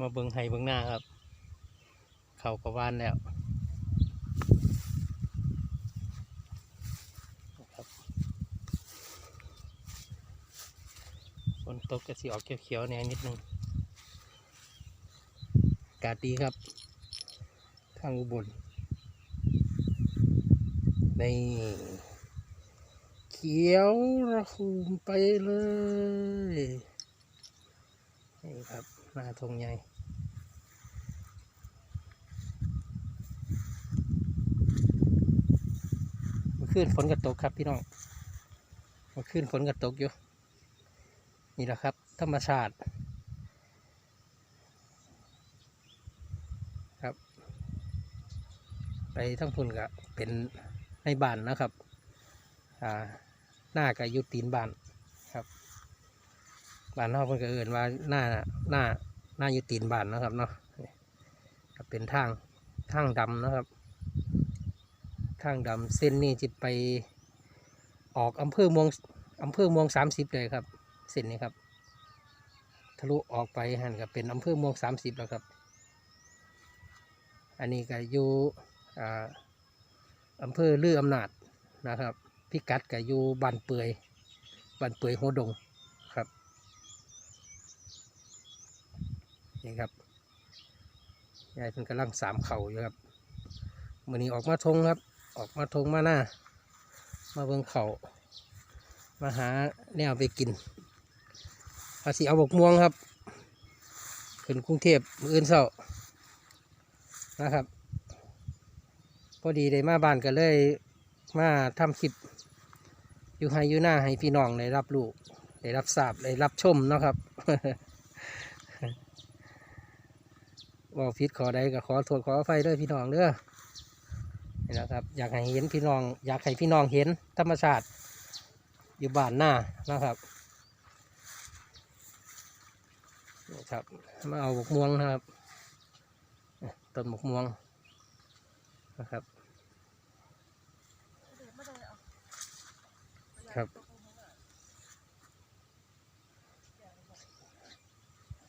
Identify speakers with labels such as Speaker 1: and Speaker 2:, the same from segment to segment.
Speaker 1: มาเบิงไห้เบิงหน้าครับ เขากระวานแล้วนะครับฝนตกก็สิออกเขียวๆแน่นิดนึงกาศดีครับทางอุบลในเขียวระหุมไปเลย นี่ครับ หน้าทงใหญ่เมื่อคืนฝนกระตกครับพี่น้องเมื่อคืนฝนกระตกอยู่ นี่แหละครับ ธรรมชาติครับ ไปทั้งพุ่นก็เป็นในบ้านนะครับ อ่าหน้ากับยุตีนบ้านครับบ้านนอกเพิ่นก็เอื่นว่าหน้าหน้า หน้าอยู่ตีนบ้านนะครับเนาะเป็นทางทางดำนะครับ ทางดำเส้นนี้จะไปออกอำเภอเมืองอำเภอเมืองสามสิบเลยครับ เส้นนี้ครับ ทะลุออกไปหันก็เป็นอำเภอเมืองสามสิบแล้วครับ อันนี้ก็อยู่อาอำเภอลืออำนาจนะครับ พิกัดก็อยู่บ้านเปื่อยบ้านเปื่อยหัวดงครับ นี่ครับยายเพิ่นกำลังสามเข่าอยู่ครับมื่อนี้ออกมาทงครับ ออกมาทงมาหน้า มาเบิ่งเข่ามาหาแนวไปกินภาษีเอาบกม่วงครับ ขึ้นกรุงเทพมืออื่นเศร้านะครับ พอดีได้มาบ้านก็เลยมาทำคลิป อยู่ให้อยู่หน้าให้พี่น้องได้รับรู้ได้รับทราบได้รับชมนะครับ ว่าผิดขอใดก็ขอโทษขออภัยด้วยพี่น้องเด้อนี่นะครับ อยากให้เห็นพี่น้อง อยากให้พี่น้องเห็นธรรมชาติอยู่บ้านหน้านะครับนะครับมาเอาบกม่วงนะครับต้นบกม่วงนะครับ ครับ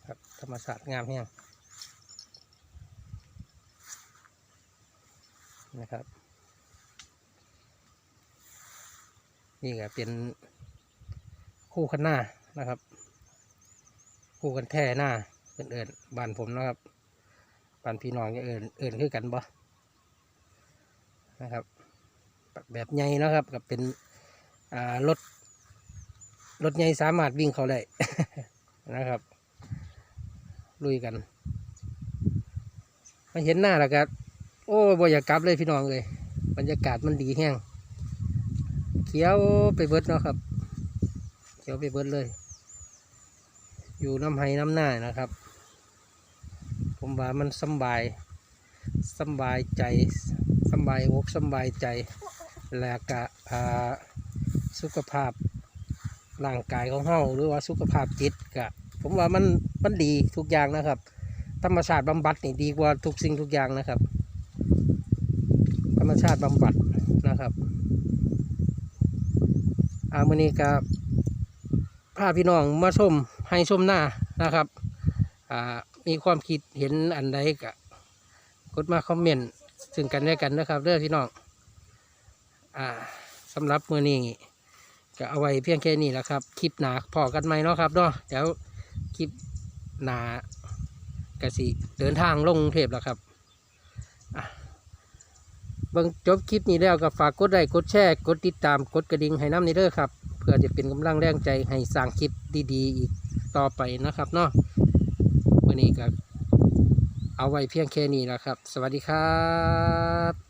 Speaker 1: ครับธรรมศาสตร์งามแห้ง นะครับ นี่ก็เป็นคู่ขันหน้านะครับ คู่กันแท่หน้าเป็นเอิญบ้านผมนะครับบ้านพี่น้องจะเอิญเอิญคือกันบ่นะครับ แบบใหญ่นะครับกับเป็นรถรถใหญ่สามารถวิ่งเขาได้นะครับ ลุยกันมาเห็นหน้าแล้วก็ โอ้บ่อยากกลับเลยพี่น้องเลยบรรยากาศมันดีแห้งเขียวไปเบิดเนาะครับ เขียวไปเบิดเลย อยู่น้ำไห้น้ำหน้านะครับ ผมว่ามันสบายสบายใจสบายอกสบายใจ และก็อ่าสุขภาพร่างกายของเฮาหรือว่าสุขภาพจิตก็ผมว่ามันมันดีทุกอย่างนะครับ ธรรมชาติบำบัดนี่ดีกว่าทุกสิ่งทุกอย่างนะครับ ชาติบำบัดนะครับอามือนี้กับพาพี่น้องมาชมให้ชมหน้านะครับมีความคิดเห็นอันใดก็กดมาคอมเมนต์ซึ่งกันและกันนะครับเด้องพี่น้องอสำหรับมือนี้ก็เอาไว้เพียงแค่นี้แหละครับ คลิปหนาพอกันไหมเนาะครับเนาะเดี๋ยวคลิปหนากสิเดินทางลงเทพแล้วครับอะ บิ่งจบคลิปนี้แล้วก็ฝากกดไลค์กดแชร์กดติดตามกดกระดิ่งให้น้ำในเด้อครับ เพื่อจะเป็นกำลังแรงใจให้สร้างคลิปดีๆ อีกต่อไปนะครับเนาะวันนี้ก็เอาไว้เพียงแค่นี้แหละครับ สวัสดีครับ